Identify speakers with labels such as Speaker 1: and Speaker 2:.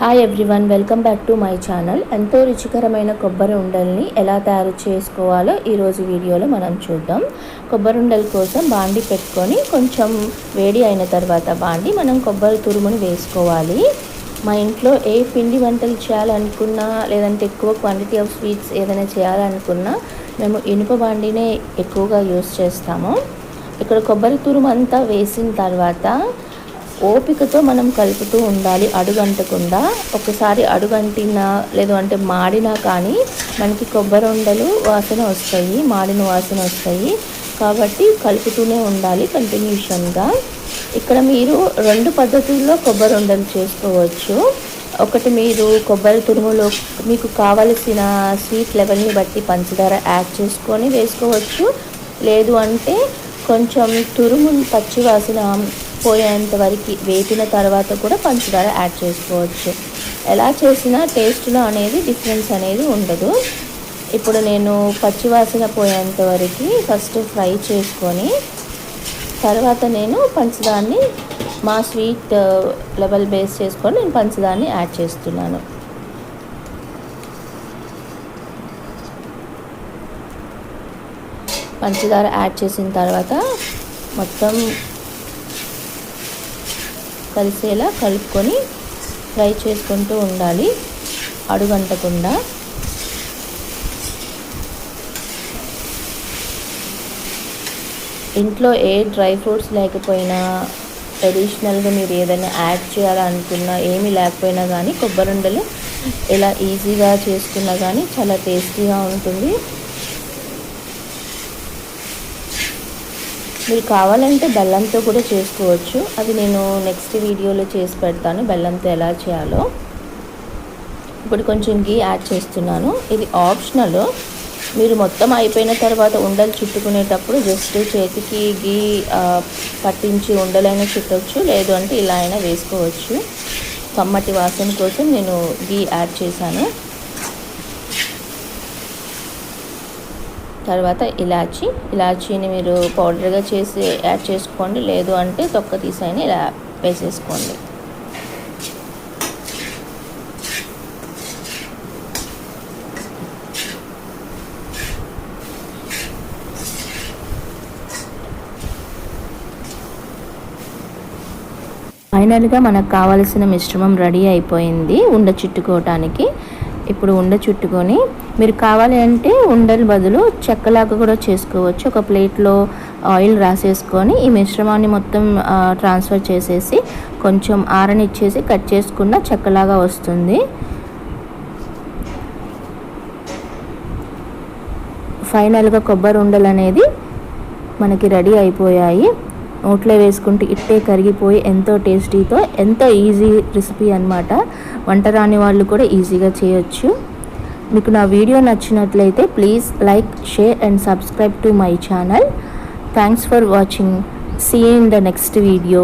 Speaker 1: Hi everyone welcome back to my channel ఎంతో రుచికరమైన కొబ్బరి ఉండల్ని ఎలా తయారు చేసుకోవాలో ఈరోజు వీడియోలో మనం చూద్దాం. కొబ్బరి ఉండల కోసం బాండి పెట్టుకొని కొంచెం వేడి అయిన తర్వాత బాండి మనం కొబ్బరి తురుముని వేసుకోవాలి. మా ఇంట్లో ఏ పిండి వంటలు చేయాలనుకున్నా లేదంటే ఎక్కువ క్వాంటిటీ ఆఫ్ స్వీట్స్ ఏదైనా చేయాలనుకున్నా మేము ఇనుప బాండినే ఎక్కువగా యూస్ చేస్తాము. ఇక్కడ కొబ్బరి తురుము అంతా వేసిన తర్వాత ఓపికతో మనం కలుపుతూ ఉండాలి అడుగంటకుండా. ఒకసారి అడుగంటినా లేదు అంటే మాడినా కానీ మనకి కొబ్బరి ఉండలు వాసన వస్తాయి మాడిన వాసన వస్తాయి. కాబట్టి కలుపుతూనే ఉండాలి కంటిన్యూషన్గా. ఇక్కడ మీరు రెండు పద్ధతుల్లో కొబ్బరి ఉండలు చేసుకోవచ్చు. ఒకటి మీరు కొబ్బరి తురుములో మీకు కావలసిన స్వీట్ లెవెల్ని బట్టి పంచదార యాడ్ చేసుకొని వేసుకోవచ్చు. లేదు అంటే కొంచెం తురుము పచ్చివాసన పోయేంత వరకు వేపిన తర్వాత కూడా పంచదార యాడ్ చేసుకోవచ్చు. ఎలా చేసినా టేస్ట్లో అనేది డిఫరెన్స్ అనేది ఉండదు. ఇప్పుడు నేను పచ్చివాసన పోయేంత వరకు ఫస్ట్ ఫ్రై చేసుకొని తర్వాత నేను పంచదాన్ని మా స్వీట్ లెవెల్ బేస్ చేసుకొని నేను పంచదాన్ని యాడ్ చేస్తున్నాను. పంచదార యాడ్ చేసిన తర్వాత మొత్తం కలిసేలా కలుపుకొని ఫ్రై చేసుకుంటూ ఉండాలి అడుగంటకుండా. ఇంట్లో ఏ డ్రై ఫ్రూట్స్ లేకపోయినా ట్రెడిషనల్గా మీరు ఏదైనా యాడ్ చేయాలనుకున్నా ఏమీ లేకపోయినా కానీ కొబ్బరి ఉండలు ఇలా ఈజీగా చేసుకున్నా కానీ చాలా టేస్టీగా ఉంటుంది. మీరు కావాలంటే బెల్లంతో కూడా చేసుకోవచ్చు. అది నేను నెక్స్ట్ వీడియోలో చేసి పెడతాను బెల్లంతో ఎలా చేయాలో. ఇప్పుడు కొంచెం గీ యాడ్ చేస్తున్నాను. ఇది ఆప్షనల్. మీరు మొత్తం అయిపోయిన తర్వాత ఉండలు చుట్టుకునేటప్పుడు జస్ట్ చేతికి గీ పట్టించి ఉండలైనా చుట్టవచ్చు లేదు అంటే ఇలా అయినా వేసుకోవచ్చు. కమ్మటి వాసన కోసం నేను గీ యాడ్ చేశాను. తర్వాత ఇలాచి. ఇలాచీని మీరు పౌడర్గా చేసి యాడ్ చేసుకోండి. లేదు అంటే తొక్క తీసైనా ఇలా వేసేసుకోండి. ఫైనల్గా మనకు కావలసిన మిశ్రమం రెడీ అయిపోయింది. ఉండ చుట్టుకోవటానికి. ఇప్పుడు ఉండ చుట్టుకొని మీరు కావాలి అంటే ఉండల బదులు చెక్కలాగా కూడా చేసుకోవచ్చు. ఒక ప్లేట్లో ఆయిల్ రాసేసుకొని ఈ మిశ్రమాన్ని మొత్తం ట్రాన్స్ఫర్ చేసేసి కొంచెం ఆరనిచ్చేసి కట్ చేసుకున్న చెక్కలాగా వస్తుంది. ఫైనల్గా కొబ్బరి ఉండలు అనేది మనకి రెడీ అయిపోయాయి. నోట్లో వేసుకుంటే ఇట్టే కరిగిపోయి ఎంతో టేస్టీతో ఎంతో ఈజీ రెసిపీ అనమాట వంట రాని వాళ్ళు కూడా ఈజీగా చేయొచ్చు. మీకు నా వీడియో నచ్చినట్లయితే please like share and subscribe to my channel. Thanks for watching. See in the next video.